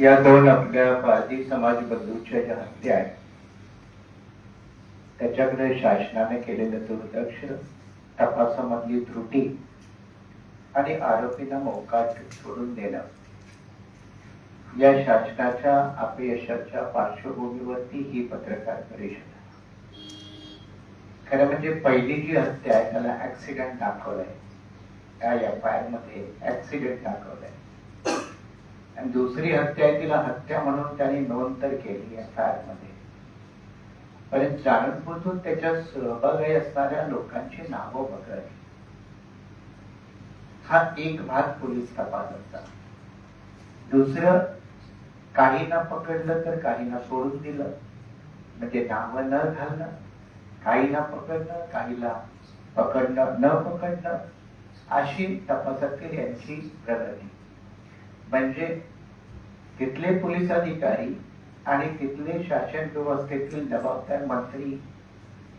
या दोन आपल्या बाधी समाज बंधूच्या ज्या हत्या आहेत त्याच्याकडे शासनाने केलेलं दुर्लक्ष तपासामधली त्रुटी आणि आरोपींना मोकाट सोडून देणं या शासनाच्या अपयशाच्या पार्श्वभूमीवरती ही पत्रकार परिषद खरं म्हणजे पहिली जी हत्या आहे त्याला ऍक्सिडेंट दाखवलाय. त्या एफ आय आरमध्ये ऍक्सिडेंट दाखवलाय. आणि दुसरी हत्या आहे तिला हत्या म्हणून त्यांनी नोंद तर केली एफ आयमध्ये पण जाणूनबुजून त्याच्यात सहभागी असणाऱ्या लोकांची नावं वगळली हा एक भाग पोलीस तपासाचा. दुसरं काहींना पकडलं तर काहींना सोडून दिलं. म्हणजे नावं न घालणं काहींना पकडणं काहीला पकडणं न पकडणं अशी तपासातील यांची प्रगती. म्हणजे तिथले पोलीस अधिकारी आणि तिथले शासन व्यवस्थेतील जबाबदार मंत्री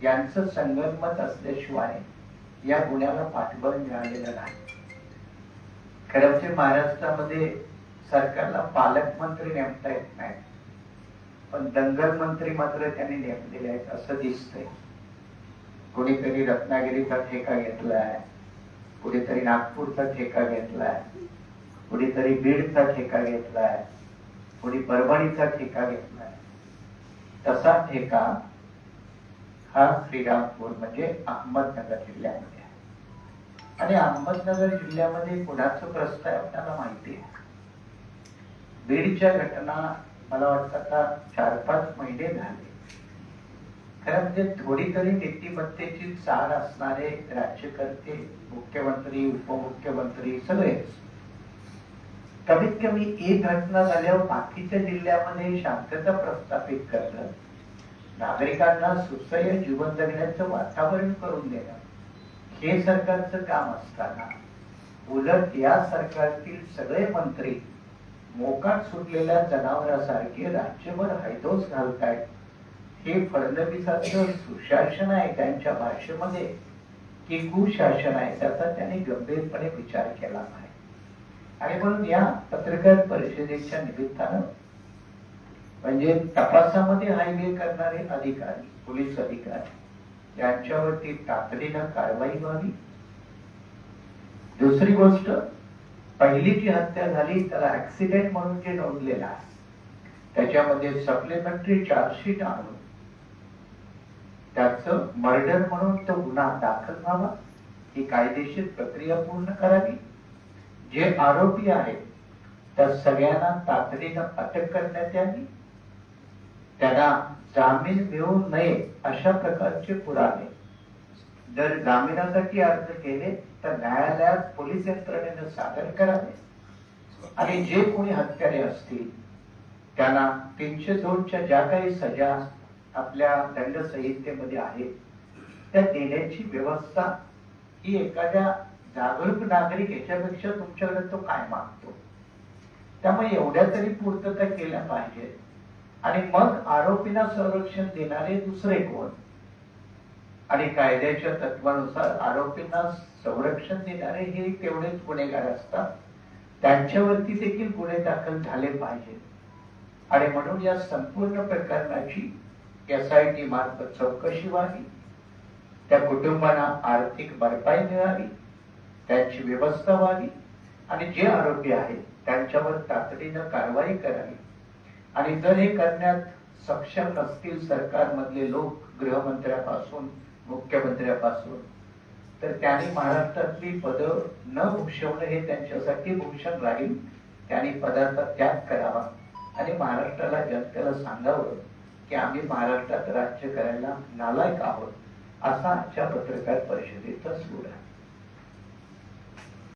यांचं संगनमत असल्याशिवाय या गुन्ह्याला पाठबळ मिळालेलं नाही. खरं म्हणजे महाराष्ट्रामध्ये सरकारला पालकमंत्री नेमता येत नाही पण दंगल मंत्री मात्र त्यांनी नेमलेले आहेत असं दिसतंय. कोणीतरी रत्नागिरीचा ठेका घेतलाय. कुणीतरी नागपूरचा ठेका घेतलाय. कुणीतरी बीडचा ठेका घेतलाय कुणी परभणीचा ठेका घेतलाय. तसा ठेका हा श्रीरामपूर म्हणजे अहमदनगर जिल्ह्यामध्ये आहे. आणि अहमदनगर जिल्ह्यामध्ये कुणाचं प्रस्ताव आहे आपल्याला माहिती आहे. बीडच्या घटना मला वाटतं आता चार पाच महिने झाले. खरं म्हणजे थोडी तरी नीतिमत्तेची चाल असणारे राज्यकर्ते मुख्यमंत्री उपमुख्यमंत्री सगळेच कमीत कमी एक घटना झाल्यावर बाकीच्या जिल्ह्यामध्ये शांतता प्रस्थापित करणं नागरिकांना सुसह्य जीवन जगण्याचं वातावरण करून देणं हे सरकारचं काम असताना उलट या सरकारतील सगळे मंत्री मोकाट सुटलेल्या जनावरासारखे राज्यभर हैदोस घालतायत. हे फडणवीसाचं सुशासन आहे त्यांच्या भाषेमध्ये की कुशासन आहे त्याचा त्यांनी गंभीरपणे विचार केला नाही. आणि म्हणून या पत्रकार परिषदेच्या निमित्तानं म्हणजे तपासामध्ये हायवे करणारे अधिकारी पोलीस अधिकारी यांच्यावरती तातडीनं कारवाई व्हावी. दुसरी गोष्ट पहिली जी हत्या झाली त्याला ऍक्सिडेंट म्हणून जे नोंदलेला आहे त्याच्यामध्ये सप्लिमेंटरी चार्जशीट आणून त्याच मर्डर म्हणून तो गुन्हा दाखल व्हावा ही कायदेशीर प्रक्रिया पूर्ण करावी. जे आरोपी आहेत त्या सगळ्यांना तातडीनं अटक करण्यात यावी. त्यांना जामीन मिळू नये अशा प्रकारचे पुरावे. जर जामिनासाठी अर्ज केले तर न्यायालयात पोलीस यंत्रणेनं सादर करावे. आणि जे कोणी हत्यारे असतील त्यांना तीनशे दोनच्या ज्या काही सजा आपल्या दंड संहितेमध्ये आहेत त्या देण्याची व्यवस्था ही एखाद्या जागरूक नागरिक याच्यापेक्षा तुमच्याकडे तो काय मागतो? त्यामुळे एवढ्या तरी पूर्तता केल्या पाहिजेत. आणि मग आरोपींना संरक्षण देणारे दुसरे कोण? आणि कायद्याच्या तत्वानुसार आरोपींना संरक्षण देणारे हे तेवढेच गुन्हेगार असतात. त्यांच्यावरती देखील गुन्हे दाखल झाले पाहिजेत. आणि म्हणून या संपूर्ण प्रकरणाची एस आय टी मार्फत चौकशी व्हावी. त्या कुटुंबांना आर्थिक भरपाई मिळावी. त्यांची व्यवस्था व्हावी आणि जे आरोपी आहेत त्यांच्यावर तातडीनं कारवाई करावी. आणि जर हे करण्यात सक्षम नसतील सरकारमधले लोक गृहमंत्र्यापासून मुख्यमंत्र्यापासून तर त्यांनी महाराष्ट्रातली पदं न भूषवणं हे त्यांच्यासाठी भूषण राहील. त्यांनी पदाचा त्याग करावा. आणि महाराष्ट्राला जनतेला सांगावं की आम्ही महाराष्ट्रात राज्य करायला नालायक आहोत असा आजच्या पत्रकार परिषदेचा सूर आहे